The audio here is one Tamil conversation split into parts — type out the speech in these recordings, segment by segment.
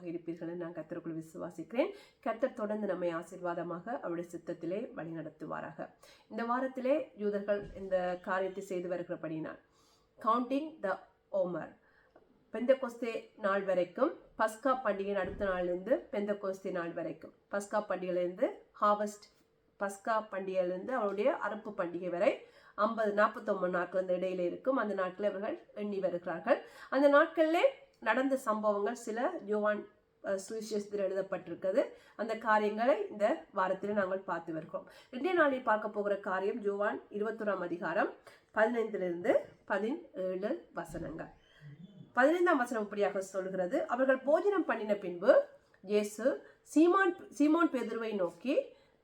ஆசீர்வாதமாக இருப்பீர்கள் நான் கத்தருக்குள் விசுவாசிக்கிறேன். கத்தர் தொடர்ந்து நம்மை ஆசீர்வாதமாக அவருடைய சித்தத்திலே வழிநடத்துவாராக. இந்த வாரத்திலே யூதர்கள் இந்த காரியத்தை செய்து வருகிறபடினால் கவுண்டிங் த ஓமர் பெந்தகோஸ்தே நாள் வரைக்கும் பஸ்கா பண்டிகையின் அடுத்த நாள்லேருந்து பெந்தகோஸ்தே நாள் வரைக்கும். பஸ்கா பண்டிகையிலேருந்து ஹாவஸ்ட் பஸ்கா பண்டிகையிலேருந்து அவருடைய அறுப்பு பண்டிகை வரை ஐம்பது நாற்பத்தொம்பது நாட்கள் அந்த இடையில இருக்கும். அந்த நாட்களில் இவர்கள் எண்ணி வருகிறார்கள். அந்த நாட்களிலே நடந்த சம்பவங்கள் சில யோவான் சுவிசேஷத்தில் எழுதப்பட்டிருக்கிறது. அந்த காரியங்களை இந்த வாரத்தில் நாங்கள் பார்த்து வருகிறோம். இன்றைய நாளில் பார்க்க போகிற காரியம் ஜோவான் இருபத்தொராம் அதிகாரம் பதினைந்திலிருந்து பதினேழு வசனங்கள். பதினைந்தாம் வசனம் இப்படியாக சொல்கிறது. அவர்கள் போஜனம் பண்ணின பின்பு இயேசு சீமான் சீமோன் பேதுருவை நோக்கி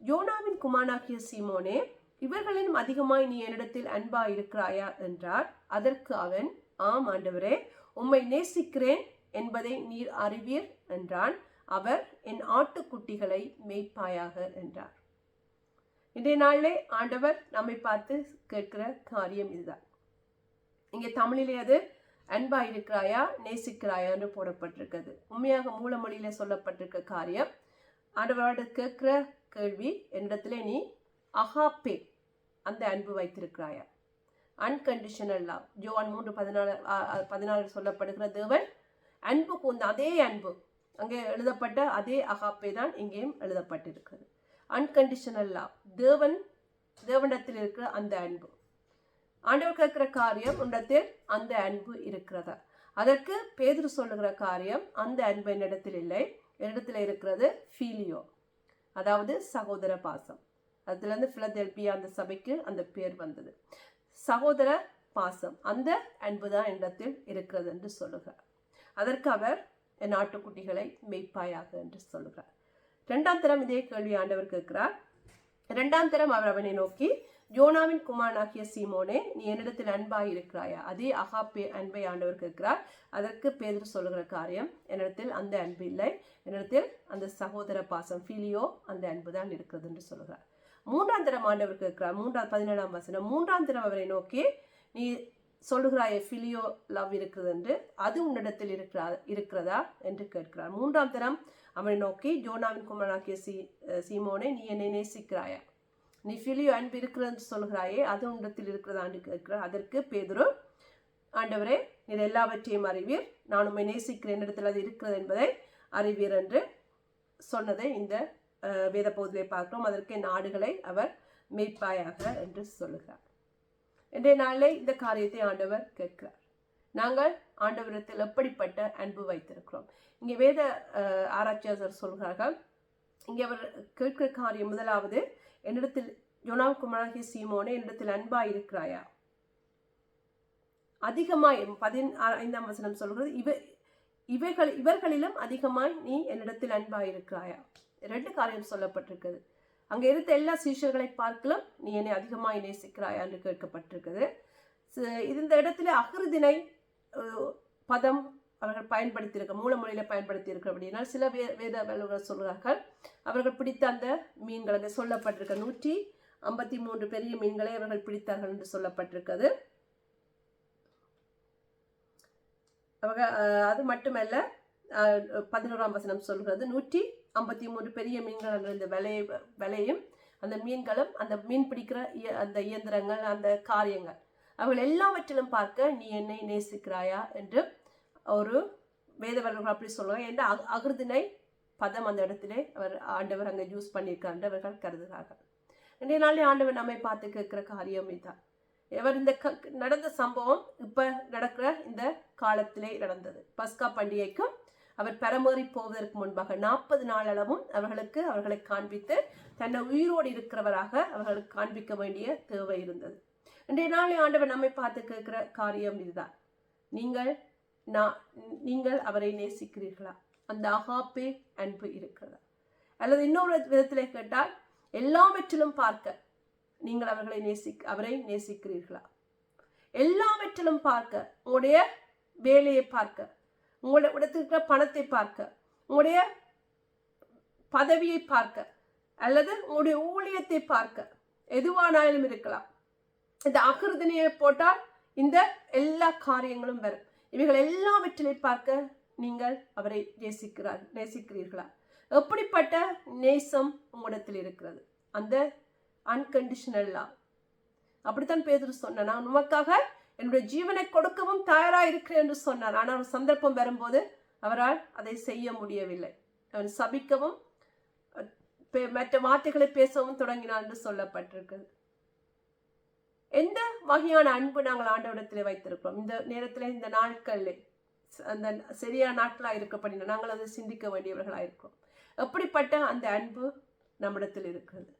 யோனாவின் குமானாகிய சீமோனே இவர்களிலும் அதிகமாய் நீ என்னிடத்தில் அன்பா இருக்கிறாயா என்றார். அதற்கு அவன் ஆம் ஆண்டவரே உம்மை நேசிக்கிறேன் என்பதை நீர் அறிவீர் என்றான். அவர் என் ஆட்டுக்குட்டிகளை மேய்ப்பாயாக என்றார். இன்றைய நாளிலே ஆண்டவர் நம்மை பார்த்து கேட்கிற காரியம் இதுதான். இங்கே தமிழிலே அது அன்பா இருக்கிறாயா நேசிக்கிறாயா என்று போடப்பட்டிருக்கிறது. உண்மையாக மூலமொழியில சொல்லப்பட்டிருக்க காரியம் ஆண்டவரோட கேட்கிற கேள்வி என்னிடத்துல நீ அகாப்பே அந்த அன்பு வைத்திருக்கிறாயா? அன்கண்டிஷனல் லவ் ஜோவான் மூன்று பதினாலு பதினாலு சொல்லப்படுகிற தேவன் அன்பு கூர்ந்த அதே அன்பு. அங்கே எழுதப்பட்ட அதே அகாப்பே தான் இங்கேயும் எழுதப்பட்டிருக்கிறது. அன்கண்டிஷனல் லவ் தேவன் தேவனிடத்தில் இருக்கிற அந்த அன்பு. ஆண்டவர் கேட்கிற காரியம் உன்னிடத்தில் அந்த அன்பு இருக்கிறதா? அதற்கு பேதுரு சொல்லுகிற காரியம் அந்த அன்பு என்னிடத்தில் இல்லை. என்னிடத்தில் இருக்கிறது ஃபீலியோ அதாவது சகோதர பாசம். அதுலேருந்து ஃபிலதெல்பியா அந்த சபைக்கு அந்த பேர் வந்தது. சகோதர பாசம் அந்த அன்பு தான் என்னிடத்தில் இருக்கிறது என்று சொல்லுகிறார். அதற்கு அவர் என் ஆட்டுக்குட்டிகளை மெய்ப்பாயாக என்று சொல்லுகிறார். இரண்டாம் தரம் இதே கேள்வி ஆண்டவர் கேட்கிறார். இரண்டாம் தரம் அவர் அவனை நோக்கி யோனாவின் குமாரனாகிய சீமோனே நீ என்னிடத்தில் அன்பாக இருக்கிறாயா? அதே அகாப்பே அன்பை ஆண்டவர் கேட்கிறார். அதற்கு பேதர் சொல்லுகிற காரியம் என்னிடத்தில் அந்த அன்பு இல்லை. என்னிடத்தில் அந்த சகோதர பாசம் ஃபீலியோ அந்த அன்பு தான் இருக்கிறது என்று சொல்கிறார் மூன்றாம் தரம் ஆண்டவர் கேட்கிறார் மூன்றாம் பதினேழாம் வசனம். மூன்றாம் தரம் அவரை நோக்கி நீ சொல்லுகிறாயே ஃபிலியோ லவ் இருக்கிறது என்று அது உன்னிடத்தில் இருக்கிறா இருக்கிறதா? என்று கேட்கிறார். மூன்றாம் தரம் அவனை நோக்கி ஜோனாவின் குமரனாக்கிய சீ சீமோனை நீ என்னை நேசிக்கிறாயா? நீ ஃபிலியோ அன்பு இருக்கிறது சொல்கிறாயே அது உன்னிடத்தில் இருக்கிறதா? என்று கேட்கிறார். அதற்கு பேதுரு ஆண்டவரே நீர் எல்லாவற்றையும் அறிவீர். நான் உம்மை நேசிக்கிறேன். இடத்தில் அது இருக்கிறது என்பதை அறிவீர் என்று சொன்னதை இந்த வேத பகுதியை பார்க்கிறோம். அதற்கு நாடுகளை அவர் மெய்ப்பாயாக என்று சொல்லுகிறார். இன்றைய நாளிலே இந்த காரியத்தை ஆண்டவர் கேட்கிறார். நாங்கள் ஆண்டவரத்தில் எப்படிப்பட்ட அன்பு வைத்திருக்கிறோம்? இங்கே வேத ஆராய்ச்சியாளர் சொல்கிறார்கள் இங்கே அவர் கேட்கிற காரியம் முதலாவது என்னிடத்தில் யோனாம் குமாராகிய சீமோனே என்னிடத்தில் அன்பா இருக்கிறாயா அதிகமாய் பதின் ஐந்தாம் வசனம் சொல்கிறது இவ இவைகள் இவர்களிலும் அதிகமாய் நீ என்னிடத்தில் அன்பா இருக்கிறாயா ரெண்டு காரியம் சொல்லப்பட்டிருக்குது. அங்கே இருந்த எல்லா சீஷர்களை பார்க்கலாம் நீ என்னை அதிகமாக நேசிக்கிறாயா என்று கேட்கப்பட்டிருக்குது இந்த இடத்துல அகிருதினை பதம் அவர்கள் பயன்படுத்தியிருக்க மூலமொழியில் பயன்படுத்தியிருக்க அப்படின்னா சில வே வேத வல்லுநர்கள் சொல்கிறார்கள் அவர்கள் பிடித்த அந்த மீன்கள் அங்கே சொல்லப்பட்டிருக்க நூற்றி ஐம்பத்தி மூன்று பெரிய மீன்களை அவர்கள் பிடித்தார்கள் என்று சொல்லப்பட்டிருக்கிறது அவங்க அது மட்டுமல்ல பதினோராம் வசனம் சொல்கிறது நூற்றி ஐம்பத்தி மூன்று பெரிய மீன்கள் இந்த விலை விலையும் அந்த மீன்களும் அந்த மீன் பிடிக்கிற இய- அந்த இயந்திரங்கள் அந்த காரியங்கள். அவர்கள் எல்லாவற்றிலும் பார்க்க நீ என்னை நேசிக்கிறாயா? என்று ஒரு வேதவர்கள் அப்படி சொல்லுவாங்க. என்ற அக- அகிருதினை பதம் அந்த இடத்திலே அவர் ஆண்டவர் அங்கே யூஸ் பண்ணியிருக்கார் அவர்கள் கருதுகிறார்கள். இன்றைய நாளே ஆண்டவர் நம்மை பார்த்து கேட்குற காரியம் இதுதான். இவர் இந்த க நடந்த சம்பவம் இப்போ நடக்கிற இந்த காலத்திலே நடந்தது. பஸ்கா பண்டிகைக்கும் அவர் பரமேறி போவதற்கு முன்பாக நாற்பது நாளளவும் அவர்களுக்கு அவர்களை காண்பித்து தன்னை உயிரோடு இருக்கிறவராக அவர்களுக்கு காண்பிக்க வேண்டிய தேவை இருந்தது. இன்றைய நாளை ஆண்டவர் நம்மை பார்த்து கேட்கிற காரியம் இதுதான். நீங்கள் நான் நீங்கள் அவரை நேசிக்கிறீர்களா? அந்த அகாப்பே அன்பு இருக்கிறதா? அல்லது இன்னொரு விதத்தில் கேட்டால் எல்லாவற்றிலும் பார்க்க நீங்கள் அவர்களை நேசி அவரை நேசிக்கிறீர்களா? எல்லாவற்றிலும் பார்க்க உங்களுடைய வேலையை பார்க்க உங்களுடைய இடத்துல இருக்கிற பணத்தை பார்க்க உங்களுடைய பதவியை பார்க்க அல்லது உங்களுடைய ஊழியத்தை பார்க்க எதுவானாலும் இருக்கலாம். இந்த அகிருதினையை போட்டால் இந்த எல்லா காரியங்களும் வரும். இவைகள் எல்லாவற்றிலையும் பார்க்க நீங்கள் அவரை நேசிக்கிறார் நேசிக்கிறீர்களா? எப்படிப்பட்ட நேசம் உங்களிடத்தில் இருக்கிறது? அந்த அன்கண்டிஷனல் அப்படித்தான் பேதர் சொன்னார் நான் உமக்காக என்னுடைய ஜீவனை கொடுக்கவும் தயாராக இருக்கிறேன் என்று சொன்னார். ஆனால் ஒரு சந்தர்ப்பம் வரும்போது அவரால் அதை செய்ய முடியவில்லை. அவன் சபிக்கவும் பே- மற்ற வார்த்தைகளை பேசவும் தொடங்கினான் என்று சொல்லப்பட்டிருக்கிறது எந்த வகையான அன்பு நாங்கள் ஆண்டவரிடத்தில் வைத்திருக்கிறோம்? இந்த நேரத்தில் இந்த நாட்களில் அந்த சரியான நாட்களாக இருக்கப்படினா நாங்கள் அதை சிந்திக்க வேண்டியவர்களாக இருக்கிறோம். எப்படிப்பட்ட அந்த அன்பு நம்மிடத்தில் இருக்கிறது?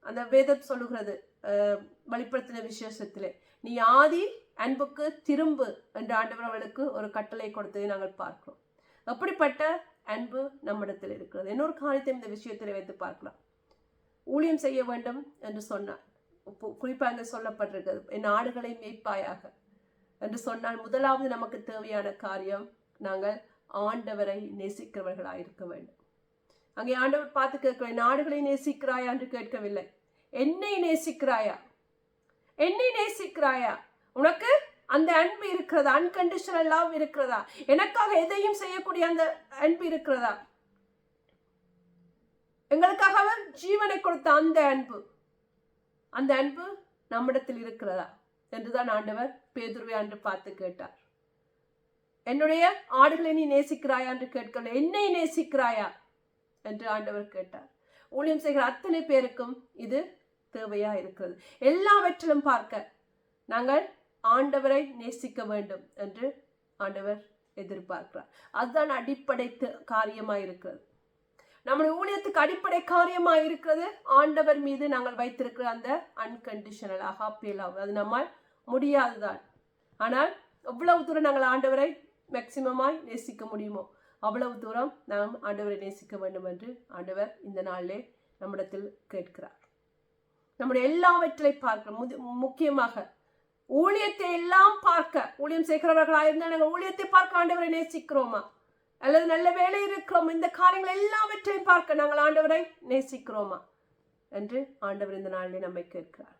அந்த வேதம் சொல்லுகிறது அஹ், வெளிப்படுத்தின விசேஷத்திலே நீ ஆதி அன்புக்கு திரும்பு என்று ஆண்டவர் அவளுக்கு ஒரு கட்டளை கொடுத்ததை நாங்கள் பார்க்கிறோம். அப்படிப்பட்ட அன்பு நம்மிடத்தில் இருக்கிறது? இன்னொரு காரியத்தை இந்த விஷயத்தில் வைத்து பார்க்கலாம். ஊழியம் செய்ய வேண்டும் என்று சொன்னார். குறிப்பாக அங்கே சொல்லப்பட்டிருக்கிறது என் ஆடுகளை மேய்ப்பாயாக என்று சொன்னால் முதலாவது நமக்கு தேவையான காரியம் நாங்கள் ஆண்டவரை நேசிக்கிறவர்களாக இருக்க வேண்டும். அங்கே ஆண்டவர் பார்த்து கேட்கிறேன் நாடுகளை ஆடுகளை நேசிக்கிறாயா? என்று கேட்கவில்லை. என்னை நேசிக்கிறாயா? என்னை நேசிக்கிறாயா? உனக்கு அந்த அன்பு இருக்கிறதா? அன்கண்டிஷனல் லவ் இருக்கிறதா? எனக்காக எதையும் செய்யக்கூடிய அந்த அன்பு இருக்கிறதா? எங்களுக்காக அவர் ஜீவனை கொடுத்த அந்த அன்பு. அந்த அன்பு நம்மிடத்தில் இருக்கிறதா? என்றுதான் ஆண்டவர் பேதுருவை அன்று பார்த்து கேட்டார். என்னுடைய ஆடுகளை நீ நேசிக்கிறாயா என்று கேட்கல. என்னை நேசிக்கிறாயா? என்று ஆண்டவர் கேட்டார். ஊழியம் செய்கிற அத்தனை பேருக்கும் இது தேவையா இருக்கிறது. எல்லாவற்றிலும் பார்க்க நாங்கள் ஆண்டவரை நேசிக்க வேண்டும் என்று ஆண்டவர் எதிர்பார்க்கிறார். அதுதான் அடிப்படை காரியமாக இருக்கிறது. நம்முடைய ஊழியத்துக்கு அடிப்படை காரியமாக இருக்கிறது. ஆண்டவர் மீது நாங்கள் வைத்திருக்கிற அந்த அன்கண்டிஷனல் அகாப்பே லவ் அது நம்மால் முடியாதுதான். ஆனால் எவ்வளவு தூரம் நாங்கள் ஆண்டவரை மேக்சிமமாய் நேசிக்க முடியுமோ அவ்வளவு தூரம் நாம் ஆண்டவரை நேசிக்க வேண்டும் என்று ஆண்டவர் இந்த நாளிலே நம்மிடத்தில் கேட்கிறார். நம்முடைய எல்லாவற்றை பார்க்க முது- முக்கியமாக ஊழியத்தை எல்லாம் பார்க்க ஊழியம் செய்கிறவர்களாக இருந்தால் நாங்கள் ஊழியத்தை பார்க்க ஆண்டவரை நேசிக்கிறோமா? அல்லது நல்ல வேலை இருக்கிறோம்? இந்த காரியங்கள் எல்லாவற்றையும் பார்க்க நாங்கள் ஆண்டவரை நேசிக்கிறோமா? என்று ஆண்டவர் இந்த நாளில் நம்மை கேட்கிறார்.